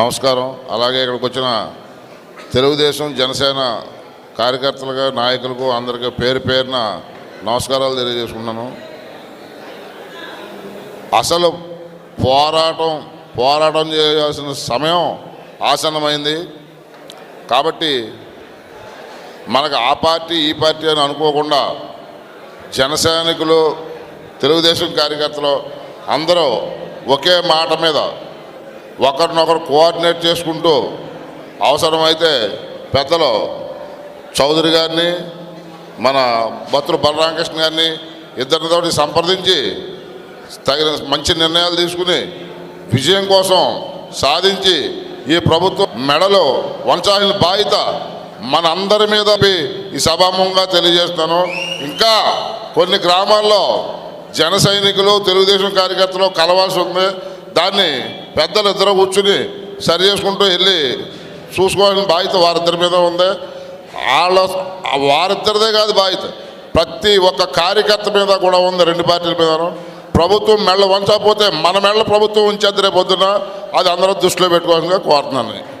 నమస్కారం. అలాగే ఇక్కడికి వచ్చిన తెలుగుదేశం జనసేన కార్యకర్తలుగా నాయకులకు అందరికీ పేరు పేరున నమస్కారాలు తెలియజేసుకున్నాను అసలు పోరాటం పోరాటం చేయాల్సిన సమయం ఆసన్నమైంది. కాబట్టి మనకు ఆ పార్టీ ఈ పార్టీ అని అనుకోకుండా జనసైనికులు తెలుగుదేశం కార్యకర్తలు అందరూ ఒకే మాట మీద ఒకరినొకరు కోఆర్డినేట్ చేసుకుంటూ అవసరమైతే పెద్దలు చౌదరి గారిని మన బత్తుల బలరామకృష్ణ గారిని ఇద్దరితో సంప్రదించి తగిన మంచి నిర్ణయాలు తీసుకుని విజయం కోసం సాధించి ఈ ప్రభుత్వం మెడలో వంచాల్సిన బాధ్యత మన అందరి మీద ఈ సభాముఖంగా తెలియజేస్తాను. ఇంకా కొన్ని గ్రామాల్లో జన సైనికులు తెలుగుదేశం కార్యకర్తలు కలవాల్సి ఉంది దాన్ని పెద్దలు ఇద్దరు కూర్చుని సరి చేసుకుంటూ వెళ్ళి చూసుకోవాలని బాధ్యత వారిద్దరి మీద ఉంది. వాళ్ళ వారిద్దరిదే కాదు బాధ్యత. ప్రతి ఒక్క కార్యకర్త మీద కూడా ఉంది రెండు పార్టీల మీద ప్రభుత్వం మెళ్ళ వంచకపోతే మన మెళ్ళ ప్రభుత్వం ఉంచేది పొద్దున అది అందరూ దృష్టిలో పెట్టుకోవాలని కోరుతున్నాను.